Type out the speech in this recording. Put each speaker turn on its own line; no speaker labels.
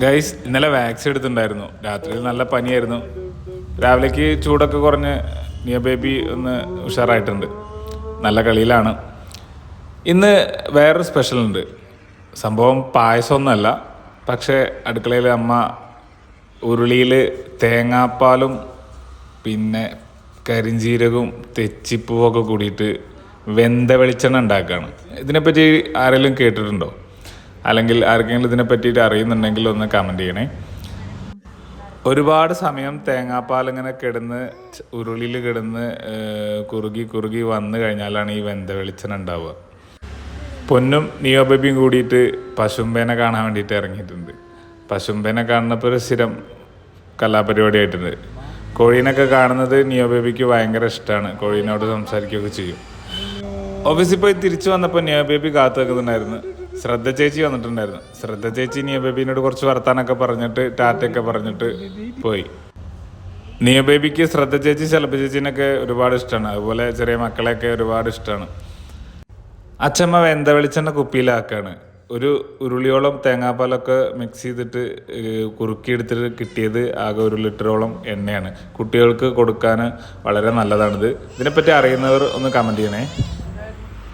Guys ഇന്നലെ vaccine എടുത്തിട്ടുണ്ടായിരുന്നു. രാത്രി നല്ല പനിയായിരുന്നു. രാവിലേക്ക് ചൂടൊക്കെ കുറഞ്ഞ് നിയ ബേബി ഒന്ന് ഉഷാറായിട്ടുണ്ട്. നല്ല കളിയിലാണ്. ഇന്ന് വേറൊരു സ്പെഷ്യൽ ഉണ്ട്. സംഭവം പായസമൊന്നുമല്ല. പക്ഷേ അടുക്കളയിൽ അമ്മ ഉരുളിയിൽ തേങ്ങാപ്പാലും പിന്നെ കരിഞ്ചീരകവും തെച്ചിപ്പൂവൊക്കെ കൂടിയിട്ട് വെന്ത വെളിച്ചെണ്ണ ഉണ്ടാക്കുകയാണ്. ഇതിനെപ്പറ്റി ആരെങ്കിലും കേട്ടിട്ടുണ്ടോ? അല്ലെങ്കിൽ ആർക്കെങ്കിലും ഇതിനെ പറ്റിയിട്ട് അറിയുന്നുണ്ടെങ്കിൽ ഒന്ന് കമന്റ് ചെയ്യണേ. ഒരുപാട് സമയം തേങ്ങാപ്പാൽ ഇങ്ങനെ കിടന്ന് ഉരുളിയിൽ കിടന്ന് കുറുകി കുറുകി വന്നു കഴിഞ്ഞാലാണ് ഈ വെന്ത വെളിച്ചെണ്ണ ഉണ്ടാവുക. പൊന്നും നിയോബബിയും കൂടിയിട്ട് പശുമ്പേനെ കാണാൻ വേണ്ടിയിട്ട് ഇറങ്ങിയിട്ടുണ്ട്. പശുമ്പേനെ കാണുന്നപ്പോൾ ഒരു സ്ഥിരം കലാപരിപാടി ആയിട്ടുണ്ട് കോഴീനൊക്കെ കാണുന്നത് നിയോബേബിക്ക് ഭയങ്കര ഇഷ്ടമാണ് കോഴീനോട് സംസാരിക്കുകയൊക്കെ ചെയ്യും. ഓഫീസിൽ പോയി തിരിച്ചു വന്നപ്പോൾ നിയോ ബേബി കാത്തു വെക്കുന്നുണ്ടായിരുന്നു ശ്രദ്ധ ചേച്ചി വന്നിട്ടുണ്ടായിരുന്നു. ശ്രദ്ധ ചേച്ചി നിയോ ബേബിനോട് കുറച്ച് വർത്താനൊക്കെ പറഞ്ഞിട്ട് ടാറ്റയൊക്കെ പറഞ്ഞിട്ട് പോയി. നിയോ ബേബിക്ക് ശ്രദ്ധ ചേച്ചി ശലഭ ചേച്ചീനൊക്കെ ഒരുപാട് ഇഷ്ടമാണ് അതുപോലെ ചെറിയ മക്കളെയൊക്കെ ഒരുപാട് ഇഷ്ടമാണ് അച്ഛമ്മ വെന്ത വെളിച്ചെണ്ണ കുപ്പിയിലാക്കാണ്. ഒരു ഉരുളിയോളം തേങ്ങാപ്പാലൊക്കെ മിക്സ് ചെയ്തിട്ട് കുറുക്കിയെടുത്തിട്ട് കിട്ടിയത് ആകെ ഒരു ലിറ്ററോളം എണ്ണയാണ്. കുട്ടികൾക്ക് കൊടുക്കാൻ വളരെ നല്ലതാണിത്. ഇതിനെപ്പറ്റി അറിയുന്നവർ ഒന്ന് കമന്റ് ചെയ്യണേ.